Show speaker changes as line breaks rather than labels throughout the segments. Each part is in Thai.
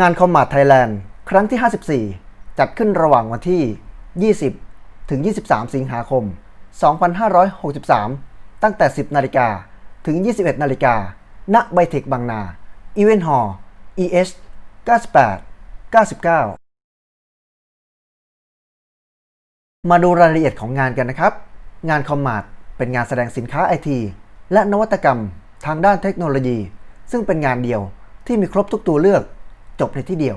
งานคอมมาดไทยแลนด์ครั้งที่ 54 จัดขึ้นระหว่างวันที่ 20 ถึง 23 สิงหาคม 2563 ตั้งแต่ 10 นาฬิกา ถึง 21 นาฬิกา ณ ไบเทคบางนา อีเวนต์ฮอล์ ES 98 99 มาดูรายละเอียดของงานกันนะครับ งานคอมมาดเป็นงานแสดงสินค้าไอทีและนวัตกรรมทางด้านเทคโนโลยี ซึ่งเป็นงานเดียวที่มีครบทุกตัวเลือก จบในที่เดียว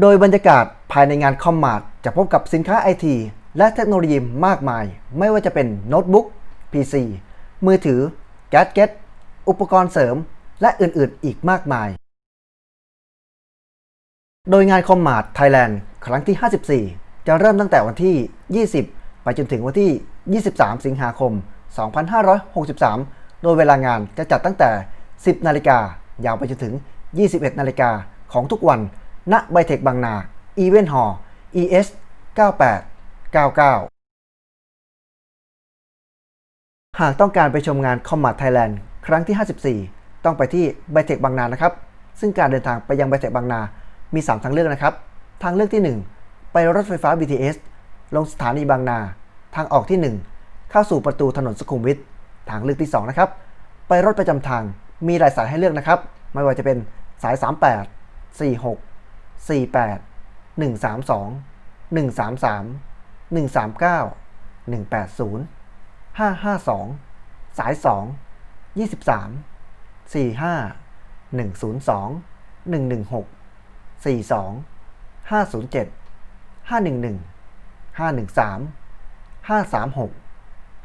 โดยบรรยากาศภายในงานคอมมาดจะพบกับสินค้าไอทีและเทคโนโลยีมากมาย ไม่ว่าจะเป็นโน้ตบุ๊ก PC มือถือ แกดเก็ต อุปกรณ์เสริม และอื่นๆ อีกมากมาย โดยงานคอมมาดไทยแลนด์ครั้งที่ 54 จะเริ่มตั้งแต่วันที่ 20 ไปจนถึงวันที่ 23 สิงหาคม 2563 โดยเวลางานจะจัดตั้งแต่ 10 นาฬิกา ยาวไปจนถึง 21 นาฬิกาของทุกวัน ณ ไบเทคบางนา อีเวนต์ฮอล์ ES 98 99 หากต้องการไปชมงาน Combat Thailand ครั้งที่ 54 ต้องไปที่ไบเทคบางนานะครับ ซึ่งการเดินทางไปยังไบเทคบางนา มี 3 ทางเลือกนะครับ ทางเลือกที่ 1 ไปรถไฟฟ้า BTS ลงสถานีบางนา ทางออกที่ 1 เข้าสู่ประตูถนนสุขุมวิท ทางเลือกที่ 2 นะครับ ไปรถประจำทาง มีหลายสายให้เลือกนะครับ ไม่ว่าจะเป็นสาย 38 46 48 132 133 139 180 552 สาย 2 23 45 102 116 42 507 511 513 536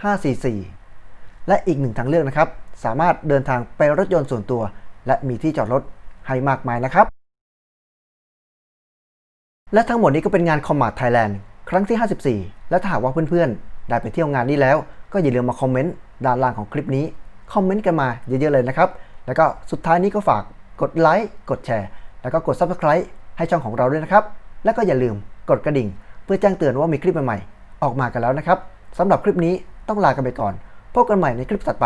544 และอีกหนึ่งทางเลือกนะครับ สามารถเดินทางไปรถยนต์ส่วนตัว และมีที่จอดรถให้มากมายนะครับ และทั้งหมดนี้ก็เป็นงาน Commat Thailand ครั้งที่ 54 และถ้าหากว่าเพื่อนๆ ได้ไปเที่ยวงานนี้แล้ว ก็อย่าลืมมาคอมเมนต์ด้านล่างของคลิปนี้ คอมเมนต์กันมาเยอะๆเลยนะครับ แล้วก็สุดท้ายนี้ก็ฝากกดไลค์กดแชร์แล้วก็กด Subscribe ให้ช่องของเราด้วยนะครับ แล้วก็อย่าลืมกดกระดิ่ง เพื่อแจ้งเตือนว่ามีคลิปใหม่ๆ ออกมากันแล้วนะครับสำหรับคลิปนี้ต้องลากันไปก่อน พบกันใหม่ในคลิปถัดไป